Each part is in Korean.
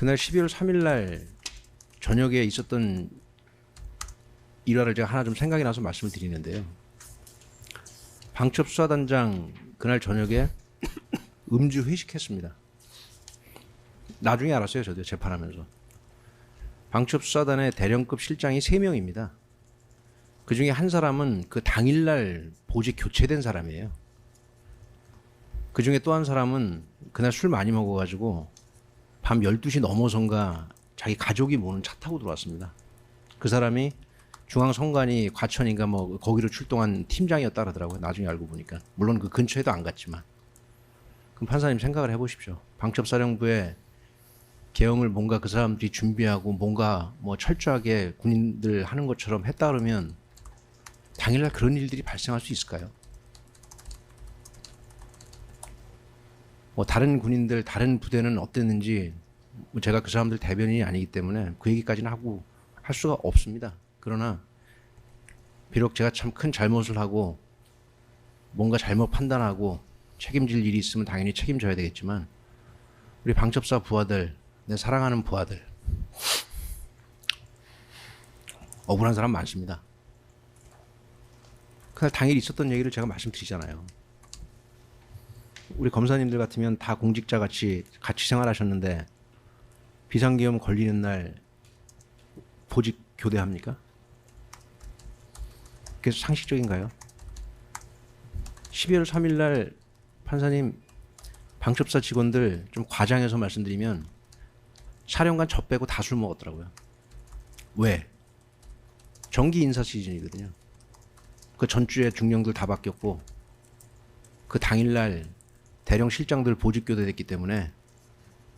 그날 12월 3일 날 저녁에 있었던 일화를 제가 하나 좀 생각이 나서 말씀을 드리는데요. 방첩 수사단장 그날 저녁에 음주 회식했습니다. 나중에 알았어요, 저도 재판하면서. 방첩 수사단의 대령급 실장이 3명입니다. 그 중에 한 사람은 그 당일날 보직 교체된 사람이에요. 그 중에 또 한 사람은 그날 술 많이 먹어가지고 밤 12시 넘어선가 자기 가족이 모는 차 타고 들어왔습니다. 그 사람이 중앙선관위 과천인가 뭐 거기로 출동한 팀장이었다 그러더라고요. 나중에 알고 보니까. 물론 그 근처에도 안 갔지만. 그럼 판사님 생각을 해보십시오. 방첩사령부에 계엄을 뭔가 그 사람들이 준비하고 뭔가 뭐 철저하게 군인들 하는 것처럼 했다 그러면 당일날 그런 일들이 발생할 수 있을까요? 뭐 다른 군인들 다른 부대는 어땠는지 뭐 제가 그 사람들 대변인이 아니기 때문에 그 얘기까지는 하고 할 수가 없습니다. 그러나 비록 제가 참 큰 잘못을 하고 뭔가 잘못 판단하고 책임질 일이 있으면 당연히 책임져야 되겠지만 우리 방첩사 부하들 내 사랑하는 부하들 억울한 사람 많습니다. 그날 당일 있었던 얘기를 제가 말씀드리잖아요. 우리 검사님들 같으면 다 공직자 같이 같이 생활하셨는데 비상계엄 걸리는 날 보직 교대합니까? 그게 상식적인가요? 12월 3일 날 판사님 방첩사 직원들 좀 과장해서 말씀드리면 사령관 저 빼고 다 술 먹었더라고요. 왜? 정기 인사 시즌이거든요. 그 전주에 중령들 다 바뀌었고 그 당일날 대령 실장들 보직 교대됐기 때문에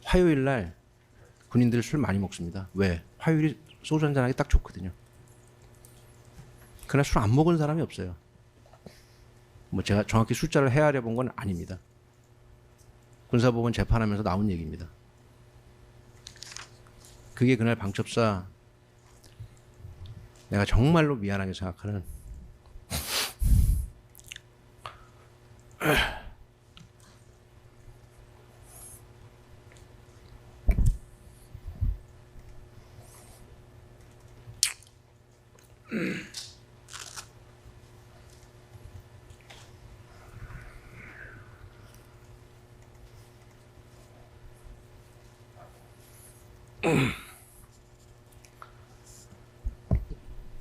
화요일 날 군인들 술 많이 먹습니다. 왜? 화요일이 소주 한잔 하기 딱 좋거든요. 그날 술 안 먹은 사람이 없어요. 뭐 제가 정확히 숫자를 헤아려 본 건 아닙니다. 군사법원 재판하면서 나온 얘기입니다. 그게 그날 방첩사 내가 정말로 미안하게 생각하는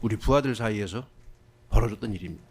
우리 부하들 사이에서 벌어졌던 일입니다.